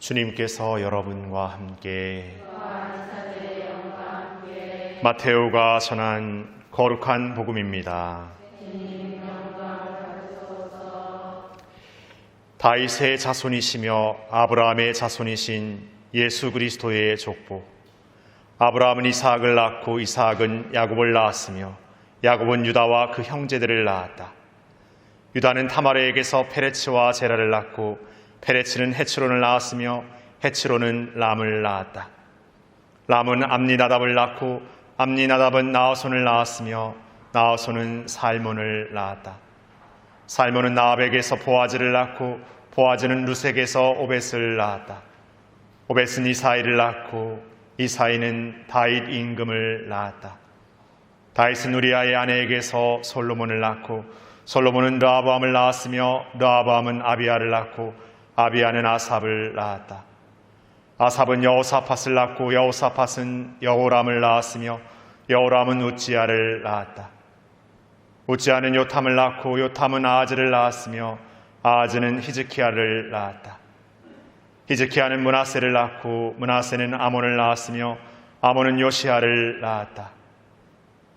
주님께서 여러분과 함께 마테오가 전한 거룩한 복음입니다. 다윗의 자손이시며 아브라함의 자손이신 예수 그리스도의 족보. 아브라함은 이삭을 낳고 이삭은 야곱을 낳았으며 야곱은 유다와 그 형제들을 낳았다. 유다는 타마르에게서 페레츠와 제라를 낳고 페레츠는 헤츠론을 낳았으며 헤츠론은 람을 낳았다. 람은 암니나답을 낳고 암니나답은 나아손을 낳았으며 나아손은 살몬을 낳았다. 살몬은 나압에게서 보아즈를 낳고 보아즈는 루색에서 오벳을 낳았다. 오벳은 이사이를 낳고 이사이는 다윗 임금을 낳았다. 다윗은 우리아의 아내에게서 솔로몬을 낳고 솔로몬은 르아밤을 낳았으며 르아밤은 아비아를 낳고 아비아는 아삽을 낳았다. 아삽은 여호사팟을 낳고 여호사팟은 여호람을 낳았으며 여호람은 우찌아를 낳았다. 우찌아는 요탐을 낳고 요탐은 아즈를 낳았으며 아즈는 히즈키야를 낳았다. 히즈키야는 문하세를 낳고 문하세는 아몬을 낳았으며 아몬은 요시아를 낳았다.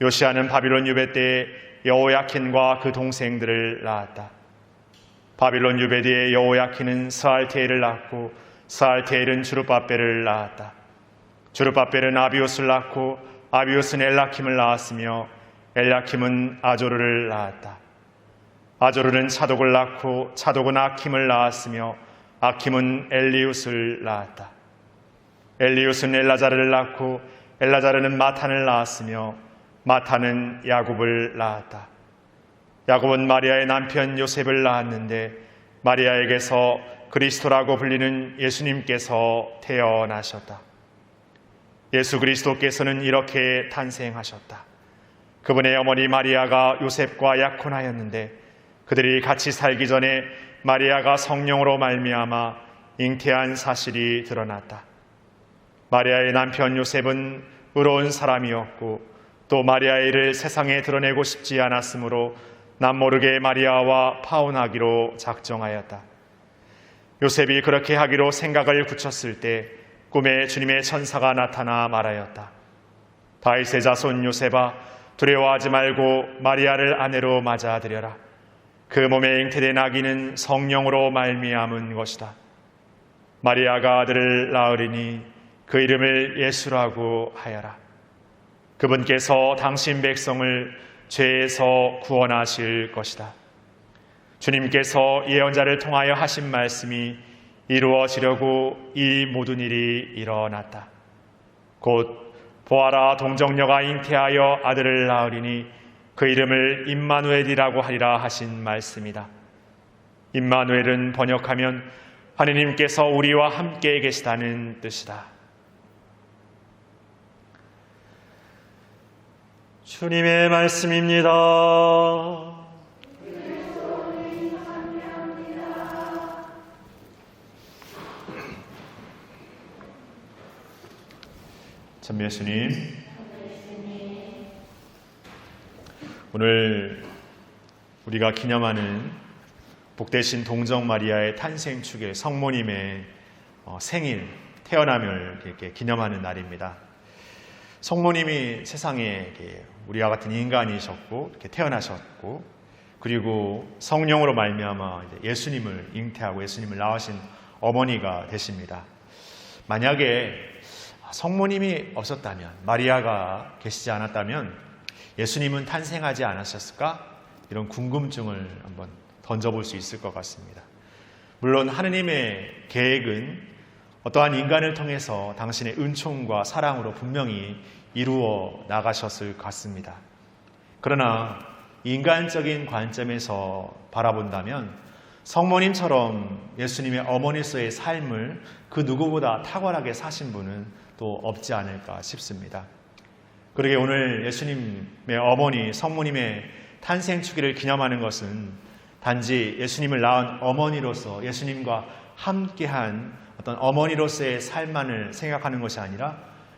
요시아는 바빌론 유배 때에 여호야킨과 그 동생들을 낳았다. 바빌론 뒤에 여호야킨은 스알테일을 낳고 스알테일은 주르바벨을 낳았다. 주르바벨은 아비옷을 낳고 아비옷은 엘라킴을 낳았으며 엘라킴은 아조르를 낳았다. 아조르는 차독을 낳고 차독은 아킴을 낳았으며 아킴은 엘리웃을 낳았다. 엘리웃은 엘라자르를 낳고 엘라자르는 마탄을 낳았으며 마탄은 야곱을 낳았다. 야곱은 마리아의 남편 요셉을 낳았는데 마리아에게서 그리스도라고 불리는 예수님께서 태어나셨다. 예수 그리스도께서는 이렇게 탄생하셨다. 그분의 어머니 마리아가 요셉과 약혼하였는데 그들이 같이 살기 전에 마리아가 성령으로 말미암아 잉태한 사실이 드러났다. 마리아의 남편 요셉은 의로운 사람이었고 또 마리아의 일을 세상에 드러내고 싶지 않았으므로 남모르게 마리아와 파혼하기로 작정하였다. 요셉이 그렇게 하기로 생각을 굳혔을 때 꿈에 주님의 천사가 나타나 말하였다. 다윗의 자손 요셉아 두려워하지 말고 마리아를 아내로 맞아들여라. 그 몸에 잉태된 아기는 성령으로 말미암은 것이다. 마리아가 아들을 낳으리니 그 이름을 예수라고 하여라. 그분께서 당신 백성을 죄에서 구원하실 것이다. 주님께서 예언자를 통하여 하신 말씀이 이루어지려고 이 모든 일이 일어났다. 곧 보아라 동정녀가 잉태하여 아들을 낳으리니 그 이름을 임마누엘이라고 하리라 하신 말씀이다. 임마누엘은 번역하면 하느님께서 우리와 함께 계시다는 뜻이다. 주님의 말씀입니다. 참 예수님, 오늘 우리가 기념하는 복되신 동정 마리아의 탄생 축의 성모님의 어, 생일, 태어남을 이렇게 기념하는 날입니다. 성모님이 세상에 우리와 같은 인간이셨고 이렇게 태어나셨고 그리고 성령으로 말미암아 예수님을 잉태하고 예수님을 낳으신 어머니가 되십니다. 만약에 성모님이 없었다면 마리아가 계시지 않았다면 예수님은 탄생하지 않았었을까? 이런 궁금증을 한번 던져볼 수 있을 것 같습니다. 물론 하느님의 계획은 어떠한 인간을 통해서 당신의 은총과 사랑으로 분명히 이루어 나가셨을 것 같습니다. 그러나 인간적인 관점에서 바라본다면 성모님처럼 예수님의 어머니로서의 삶을 그 누구보다 탁월하게 사신 분은 또 없지 않을까 싶습니다. 그러게 오늘 예수님의 어머니, 성모님의 탄생 주기를 기념하는 것은 단지 예수님을 낳은 어머니로서 예수님과 함께한 어떤 어머니로서의 삶만을 생각하는 것이 아니라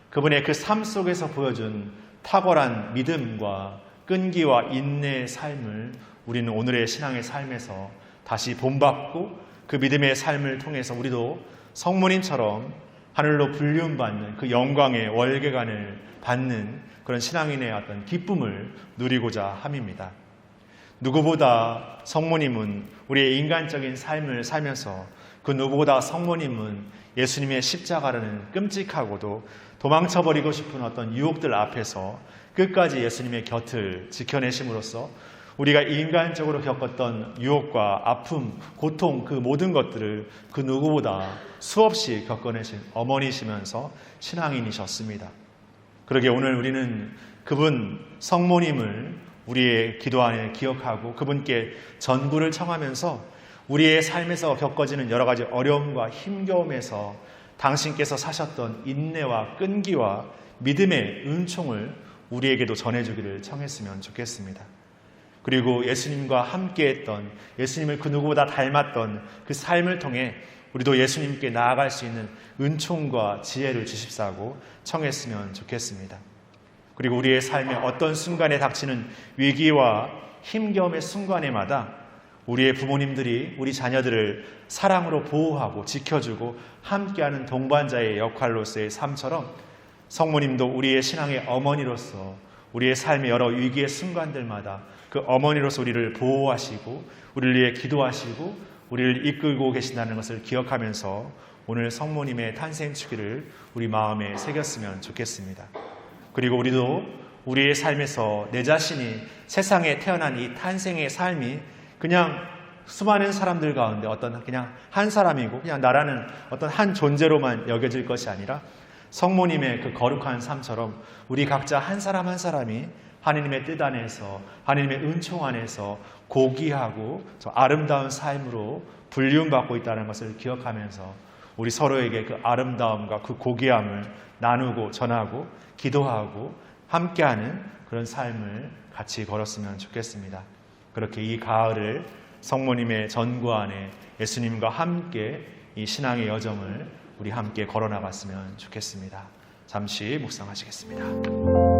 그분의 그 삶 속에서 보여준 탁월한 믿음과 끈기와 인내의 삶을 우리는 오늘의 신앙의 삶에서 다시 본받고 그 믿음의 삶을 통해서 우리도 성모님처럼 하늘로 불륜받는 그 영광의 월계관을 받는 그런 신앙인의 어떤 기쁨을 누리고자 함입니다. 누구보다 성모님은 우리의 인간적인 삶을 살면서 그 누구보다 성모님은 예수님의 십자가라는 끔찍하고도 도망쳐버리고 싶은 어떤 유혹들 앞에서 끝까지 예수님의 곁을 지켜내심으로써 우리가 인간적으로 겪었던 유혹과 아픔, 고통 그 모든 것들을 그 누구보다 수없이 겪어내신 어머니시면서 신앙인이셨습니다. 그러게 오늘 우리는 그분 성모님을 우리의 기도 안에 기억하고 그분께 전구를 청하면서 우리의 삶에서 겪어지는 여러 가지 어려움과 힘겨움에서 당신께서 사셨던 인내와 끈기와 믿음의 은총을 우리에게도 전해주기를 청했으면 좋겠습니다. 그리고 예수님과 함께했던 예수님을 그 누구보다 닮았던 그 삶을 통해 우리도 예수님께 나아갈 수 있는 은총과 지혜를 주십사고 청했으면 좋겠습니다. 그리고 우리의 삶의 어떤 순간에 닥치는 위기와 힘겨움의 순간에마다 우리의 부모님들이 우리 자녀들을 사랑으로 보호하고 지켜주고 함께하는 동반자의 역할로서의 삶처럼 성모님도 우리의 신앙의 어머니로서 우리의 삶의 여러 위기의 순간들마다 그 어머니로서 우리를 보호하시고 우리를 위해 기도하시고 우리를 이끌고 계신다는 것을 기억하면서 오늘 성모님의 탄생 주기를 우리 마음에 새겼으면 좋겠습니다. 그리고 우리도 우리의 삶에서 내 자신이 세상에 태어난 이 탄생의 삶이 그냥 수많은 사람들 가운데 어떤 그냥 한 사람이고 그냥 나라는 어떤 한 존재로만 여겨질 것이 아니라 성모님의 그 거룩한 삶처럼 우리 각자 한 사람 한 사람이 하나님의 뜻 안에서 하나님의 은총 안에서 고귀하고 저 아름다운 삶으로 불리움받고 있다는 것을 기억하면서 우리 서로에게 그 아름다움과 그 고귀함을 나누고 전하고 기도하고 함께하는 그런 삶을 같이 걸었으면 좋겠습니다. 그렇게 이 가을을 성모님의 전구 안에 예수님과 함께 이 신앙의 여정을 우리 함께 걸어 나갔으면 좋겠습니다. 잠시 묵상하시겠습니다.